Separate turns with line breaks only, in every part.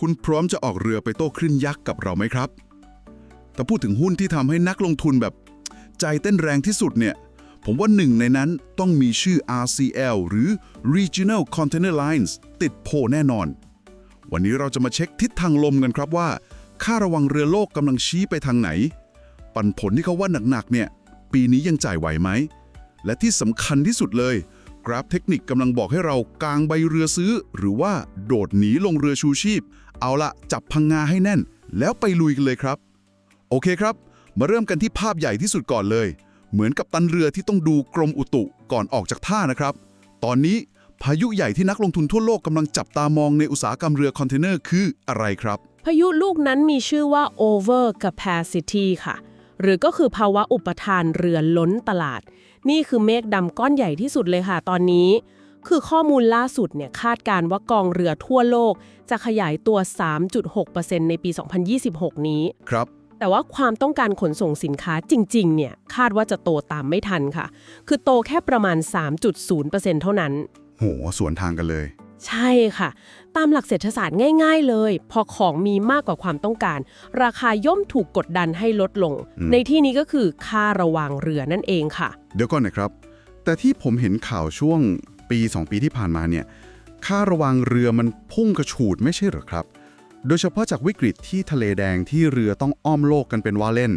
คุณพร้อมจะออกเรือไปโต้คลื่นยักษ์กับเราไหมครับ แต่พูดถึงหุ้นที่ทำให้นักลงทุนแบบ ใจเต้นแรงที่สุดเนี่ย ผมว่าหนึ่งในนั้นต้องมีชื่อ RCL หรือ Regional Container Lines ติดโพแน่นอน วันนี้เราจะมาเช็คทิศทางลมกันครับว่า ค่าระวังเรือโลกกำลังชี้ไปทางไหน ปันผลที่เขาว่าหนักๆเนี่ย ปีนี้ยังจ่ายไหวไหม และที่สำคัญที่สุดเลยกราฟเทคนิคกำลังบอกให้เรากางใบเรือซื้อ หรือว่าโดดหนีลงเรือชูชีพ เอาละจับพังงาให้แน่น แล้วไปลุยกันเลยครับ โอเคครับ มาเริ่มกันที่ภาพใหญ่ที่สุดก่อนเลย เหมือนกับตันเรือที่ต้องดูกรมอุตุก่อนออกจากท่านะครับ ตอนนี้พายุใหญ่ที่นักลงทุนทั่วโลกกำลังจับตามองในอุตสาหกรรมเรือคอนเทนเนอร์คืออะไรครับ
พายุลูกนั้นมีชื่อว่า over capacity ค่ะ หรือก็คือภาวะอุปทานเรือล้นตลาด นี่คือเมฆดำก้อนใหญ่ที่สุดเลยค่ะ ตอนนี้ คือข้อมูลล่าสุดเนี่ยคาดการณ์ว่ากองเรือทั่วโลกจะขยายตัว 3.6%ในปี 2026 นี้
ครับ
แต่ว่าความต้องการขนส่งสินค้าจริง ๆ เนี่ยคาดว่าจะโตตามไม่ทันค่ะ คือโตแค่ประมาณ 3.0%เท่านั้น
โห สวนทางกันเลย
ใช่ค่ะ ตามหลักเศรษฐศาสตร์ง่าย ๆ เลย พอของมีมากกว่าความต้องการ ราคาย่อมถูกกดดันให้ลดลง
อืม
ในที่นี้ก็คือค่าระวางเรือนั่นเองค่ะ
เดี๋ยวก่อนนะครับ แต่ที่ผมเห็นข่าวช่วง ปี 2 ปีที่ผ่านมาเนี่ยค่าระวังเรือมันพุ่งกระฉูดไม่ใช่หรอครับ โดยเฉพาะจากวิกฤตที่ทะเลแดงที่เรือต้องอ้อมโลกกันเป็นว่าเล่น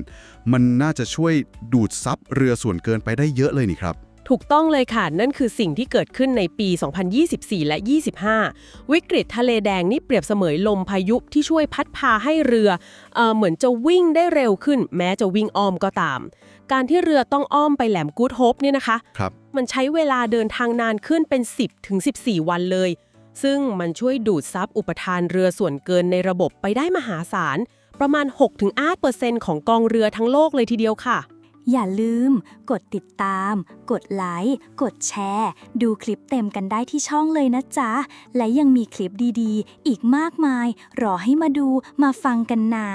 มันน่าจะช่วยดูดซับเรือส่วนเกินไปได้เยอะเลยนี่ครับ
ถูกต้องเลยค่ะ นั่นคือสิ่งที่เกิดขึ้นในปี 2024 และ 25 วิกฤตทะเลแดงนี่เปรียบเสมือนลมพายุที่ช่วยพัดพาให้เรือเออเหมือนจะวิ่งได้เร็วขึ้น แม้จะวิ่งอ้อมก็ตาม การที่เรือต้องอ้อมไปแหลมกูดโฮปเนี่ยนะคะ
ครับ
มันใช้เวลาเดินทางนานขึ้นเป็น 10ถึง14 วันเลย ซึ่งมันช่วยดูดซับอุปทานเรือส่วนเกินในระบบไปได้มหาศาลประมาณ 6-8%ของกองเรือทั้งโลกเลยทีเดียวค่ะ
อย่าลืม กดติดตาม กดไลค์ กดแชร์ ดูคลิปเต็มกันได้ที่ช่องเลยนะจ๊ะ และยังมีคลิปดีๆ อีกมากมาย รอให้มาดูมาฟังกันนะ